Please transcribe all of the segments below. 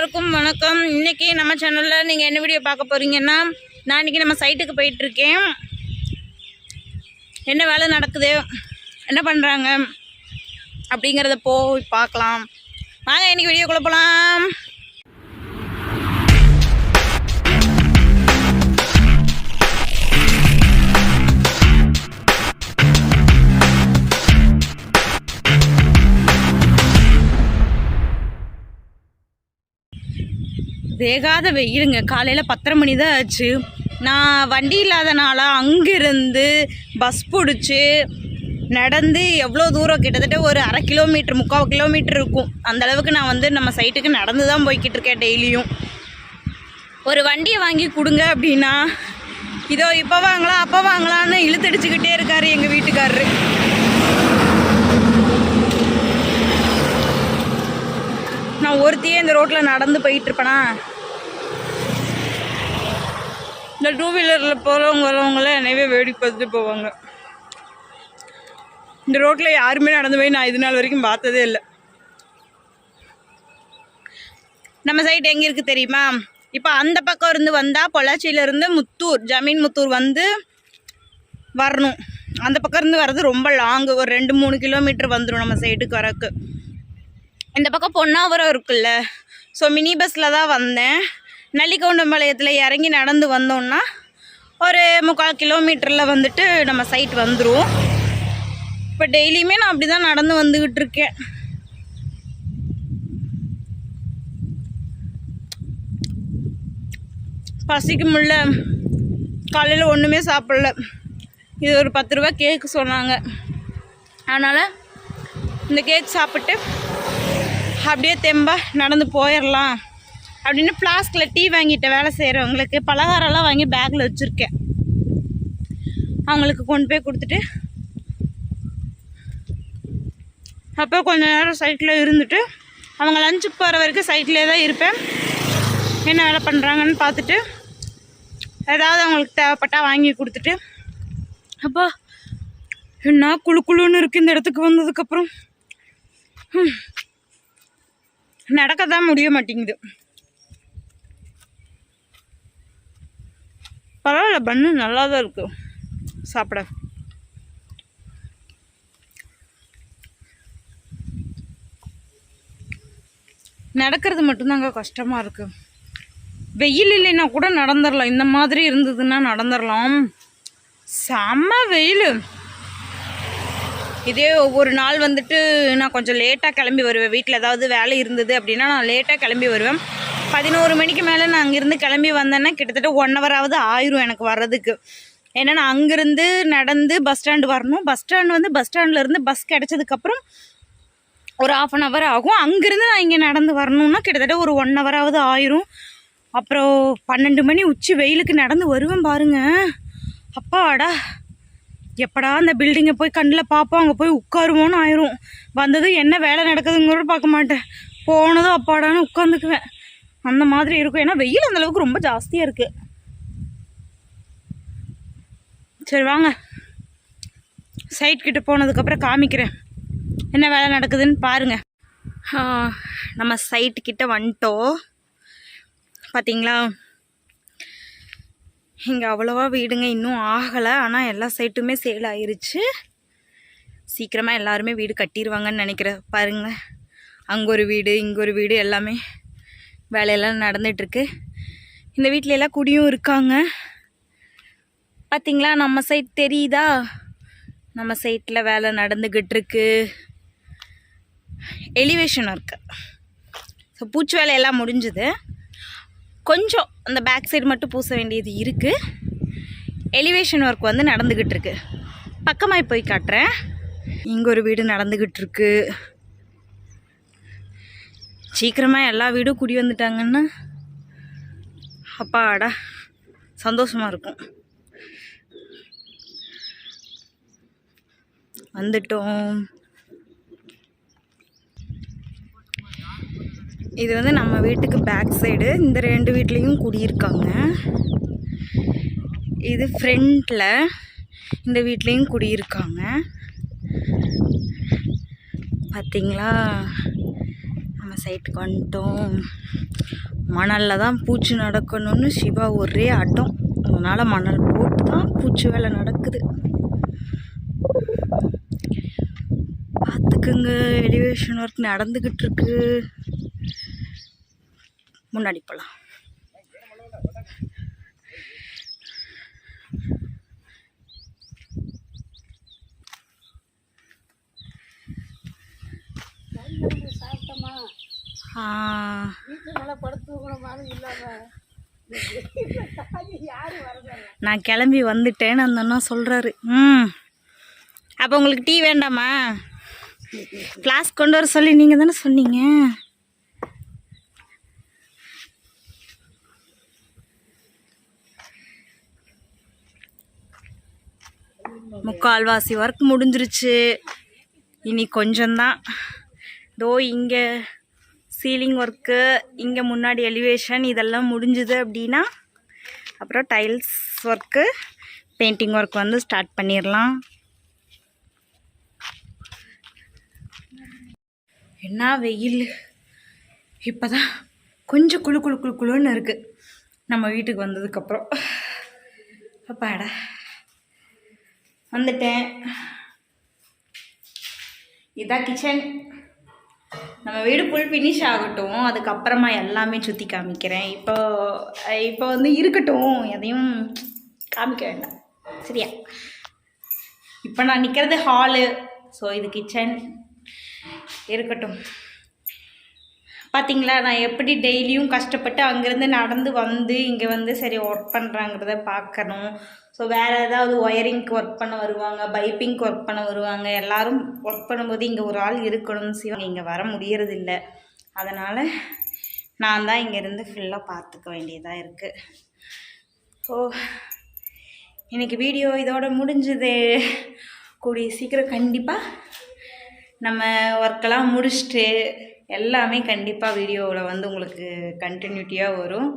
எல்லாருக்கும் வணக்கம். இன்னைக்கு நம்ம சேனலில் நீங்கள் என்ன வீடியோ பார்க்க போகிறீங்கன்னா நான் இன்னைக்கு நம்ம சைட்டுக்கு போயிட்டுருக்கேன் என்ன வேலை நடக்குது? என்ன பண்ணுறாங்க அப்படிங்கிறத போய் பார்க்கலாம். வாங்க இன்றைக்கி வீடியோ குழப்பலாம் வேகாத வெயிலுங்க. காலையில் பத்தரை மணி தான் ஆச்சு. நான் வண்டி இல்லாதனால அங்கிருந்து பஸ் பிடிச்சி நடந்து எவ்வளோ தூரம்? கிட்டத்தட்ட ஒரு அரை கிலோமீட்டர் முக்கால் கிலோமீட்டர் இருக்கும். அந்த அளவுக்கு நான் வந்து நம்ம சைட்டுக்கு நடந்து தான் போய்கிட்டு இருக்கேன் டெய்லியும். ஒரு வண்டியை வாங்கி கொடுங்க அப்படின்னா இதோ இப்போ வாங்கலாம் அப்போ வாங்கலாம்னு இழுத்தடிச்சுக்கிட்டே இருக்காரு எங்கள் வீட்டுக்காரரு. நான் ஒருத்தியே இந்த ரோட்டில் நடந்து போயிட்டுருப்பேனா இந்த டூ வீலரில் போகிறவங்க வரவங்களாம் என்னவே வேடிக்கை பார்த்துட்டு போவாங்க. இந்த ரோட்டில் யாருமே நடந்து போய் நான் இது நாள் வரைக்கும் பார்த்ததே இல்லை. நம்ம சைட் எங்கே இருக்குது தெரியுமா? இப்போ அந்த பக்கம் இருந்து வந்தால் பொள்ளாச்சியிலேருந்து முத்தூர் ஜமீன் முத்தூர் வந்து வரணும். அந்த பக்கம் இருந்து வர்றது ரொம்ப லாங்கு ஒரு ரெண்டு மூணு கிலோமீட்டர் வந்துடும் நம்ம சைடுக்கு வரக்கு இந்த பக்கம் பொன்னாவரம் இருக்குல்ல. ஸோ மினி பஸ்ஸில் தான் வந்தேன். நல்லிக்கவுண்டம்பாளையத்தில் இறங்கி நடந்து வந்தோம்னா ஒரு முக்கால் கிலோமீட்டரில் வந்துட்டு நம்ம சைட் வந்துடும் இப்போ டெய்லியுமே நான் அப்படி தான் நடந்து வந்துக்கிட்டு இருக்கேன். பசிக்கும் காலையில் ஒன்றுமே சாப்பிடல. இது ஒரு பத்து ரூபா கேக்கு சொன்னாங்க. அதனால் இந்த கேக் சாப்பிட்டு அப்படியே தெம்பா நடந்து போயிடலாம் அப்படின்னு ஃப்ளாஸ்கில் டீ வாங்கிட்டு வேலை செய்கிறவங்களுக்கு பலகாரம்லாம் வாங்கி பேக்கில் வச்சுருக்கேன். அவங்களுக்கு கொண்டு போய் கொடுத்துட்டு அப்போ கொஞ்ச நேரம் சைட்டில் இருந்துட்டு அவங்க லஞ்சுக்கு போகிற வரைக்கும் சைட்லேயே தான் இருப்பேன். என்ன வேலை பண்ணுறாங்கன்னு பார்த்துட்டு ஏதாவது அவங்களுக்கு தேவைப்பட்டால் வாங்கி கொடுத்துட்டு அப்போ என்ன குழு குழுன்னு இருக்குது இந்த இடத்துக்கு வந்ததுக்கப்புறம் நடக்க தான் முடிய மாட்டேங்குது. பரவாயில்ல பண்ணு நல்லா தான் இருக்கு. சாப்பிட. நடக்கிறது மட்டும்தாங்க கஷ்டமாக இருக்கு. வெயில் இல்லைன்னா கூட நடந்துடலாம் இந்த மாதிரி இருந்ததுன்னா நடந்துடலாம் செம்ம வெயில். இதே ஒவ்வொரு நாள் வந்துட்டு நான் கொஞ்சம் லேட்டாக கிளம்பி வருவேன். வீட்டில் ஏதாவது வேலை இருந்தது அப்படின்னா நான் லேட்டாக கிளம்பி வருவேன். பதினோரு மணிக்கு மேலே நான் அங்கேருந்து கிளம்பி வந்தேன்னா கிட்டத்தட்ட ஒன் ஹவராவது ஆயிரும் எனக்கு வர்றதுக்கு. ஏன்னா நான் அங்கேருந்து நடந்து பஸ் ஸ்டாண்டு வரணும். பஸ் ஸ்டாண்ட் வந்து பஸ் ஸ்டாண்ட்லேருந்து பஸ் கிடச்சதுக்கப்புறம் ஒரு ஆஃப் அன் ஹவர் ஆகும். அங்கேருந்து நான் இங்கே நடந்து வரணும்னா கிட்டத்தட்ட ஒரு ஒன் ஹவராவது ஆயிரும். அப்புறம் பன்னெண்டு மணி உச்சி வெயிலுக்கு நடந்து வருவேன் பாருங்க. அப்பாடா. எப்படா அந்த பில்டிங்கை போய் கண்ணில் பார்ப்போம் அங்கே போய் உட்காருவோன்னு ஆயிரும். வந்ததும் என்ன வேலை நடக்குதுங்கிறோட பார்க்க மாட்டேன். போனதும் அப்பாடான்னு உட்காந்துக்குவேன் அந்த மாதிரி இருக்கும். ஏன்னா வெயில் அந்தளவுக்கு ரொம்ப ஜாஸ்தியாக இருக்குது சரி வாங்க. சைட் கிட்ட போனதுக்கப்புறம் காமிக்கிறேன். என்ன வேலை நடக்குதுன்னு பாருங்க. நம்ம சைட்டு கிட்ட வந்துட்டோம். பார்த்தீங்களா இங்கே அவ்வளோவா வீடுங்க இன்னும் ஆகலை. ஆனால் எல்லா சைட்டுமே சேல் ஆயிருச்சு. சீக்கிரமாக எல்லாருமே வீடு கட்டிடுவாங்கன்னு நினைக்கிறேன். பாருங்க அங்கே ஒரு வீடு இங்கே ஒரு வீடு எல்லாமே. வேலையெல்லாம் நடந்துகிட்ருக்கு இந்த வீட்டில எல்லாம் குடியும் இருக்காங்க. பார்த்தீங்களா நம்ம சைட் தெரியுதா? நம்ம சைட்டில் வேலை நடந்துக்கிட்டு இருக்கு எலிவேஷன் ஒர்க்கு ஸோ பூச்சி வேலையெல்லாம் முடிஞ்சுது. கொஞ்சம் அந்த பேக் சைடு மட்டும் பூச வேண்டியது இருக்குது எலிவேஷன் ஒர்க் வந்து நடந்துக்கிட்டு இருக்கு பக்கமாக போய் காட்டுறேன். இங்கே ஒரு வீடு நடந்துக்கிட்டு இருக்குது சீக்கிரமாக எல்லா வீடும் குடி வந்துட்டாங்கன்னா அப்பாடா சந்தோஷமாக இருக்கும். வந்துட்டோம். இது வந்து நம்ம வீட்டுக்கு பேக் சைடு இந்த ரெண்டு வீட்லேயும் குடியிருக்காங்க. இது ஃப்ரண்ட்டில் இந்த வீட்லேயும் குடியிருக்காங்க. பார்த்தீங்களா சைட்டுக்கு வந்துட்டோம் மணலில் தான் பூச்சி நடக்கணும்னு சிவா ஒரே ஆட்டம் அதனால் மணல் போட்டு தான் பூச்சி வேலை நடக்குது. பார்த்துக்குங்க எலிவேஷன் ஒர்க் நடந்துக்கிட்டு இருக்கு. முன்னாடி போகலாம் ஆ நான் கிளம்பி வந்துட்டேன்னு அந்த அண்ணா சொல்கிறாரு ம். அப்போ உங்களுக்கு டீ வேண்டாமா? ஃப்ளாஸ்க் கொண்டு வர சொல்லி நீங்கள் தானே சொன்னீங்க? முக்கால்வாசி ஒர்க் முடிஞ்சிருச்சு. இனி கொஞ்சம்தான். தோ இங்கே சீலிங் ஒர்க்கு இங்கே முன்னாடி எலிவேஷன் இதெல்லாம் முடிஞ்சுது அப்படின்னா அப்புறம் டைல்ஸ் ஒர்க்கு பெயிண்டிங் ஒர்க் வந்து ஸ்டார்ட் பண்ணிடலாம் என்ன வெயில்? இப்போ தான் கொஞ்சம் குழு குழு குழு குளுன்னு இருக்குது நம்ம வீட்டுக்கு வந்ததுக்கப்புறம். அப்பாடா. வந்துட்டேன். இதான் கிச்சன் நம்ம வீடு ஃபுல் ஃபினிஷ் ஆகட்டும். அதுக்கப்புறமா எல்லாமே சுற்றி காமிக்கிறேன். இப்போ இப்போ வந்து இருக்கட்டும். எதையும் காமிக்க வேண்டாம். சரியா? இப்போ நான் நிற்கிறது ஹாலு ஸோ இது கிச்சன் இருக்கட்டும். பார்த்தீங்களா நான் எப்படி டெய்லியும் கஷ்டப்பட்டு அங்கேருந்து நடந்து வந்து இங்கே வந்து சரி ஒர்க் பண்ணுறாங்கிறத பார்க்கணும். ஸோ வேறு ஏதாவது ஒயரிங்க்கு ஒர்க் பண்ண வருவாங்க பைப்பிங்க்கு ஒர்க் பண்ண வருவாங்க. எல்லோரும் ஒர்க் பண்ணும்போது இங்கே ஒரு ஆள் இருக்கணும்னு சிவங்க இங்கே வர முடியறதில்ல. அதனால் நான் தான் இங்கேருந்து ஃபுல்லாக பார்த்துக்க வேண்டியதாக இருக்குது ஸோ இன்றைக்கி வீடியோ இதோட முடிஞ்சது. கூடிய சீக்கிரம் கண்டிப்பாக நம்ம ஒர்க்கெல்லாம் முடிச்சுட்டு எல்லாமே கண்டிப்பாக வீடியோவில் வந்து உங்களுக்கு கண்டினியூட்டியாக வரும்.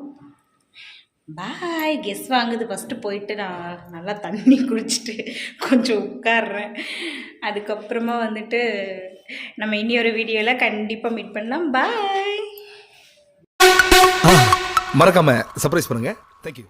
பாய் கெஸ் வாங்குது. ஃபஸ்ட்டு போயிட்டு நான் நல்லா தண்ணி குடிச்சிட்டு கொஞ்சம் உட்காடுறேன் அதுக்கப்புறமா வந்துட்டு நம்ம இனி ஒரு வீடியோவில் கண்டிப்பாக மீட் பண்ணலாம். பாய் மறக்காம சர்ப்ரைஸ் பண்ணுங்க. தேங்க்யூ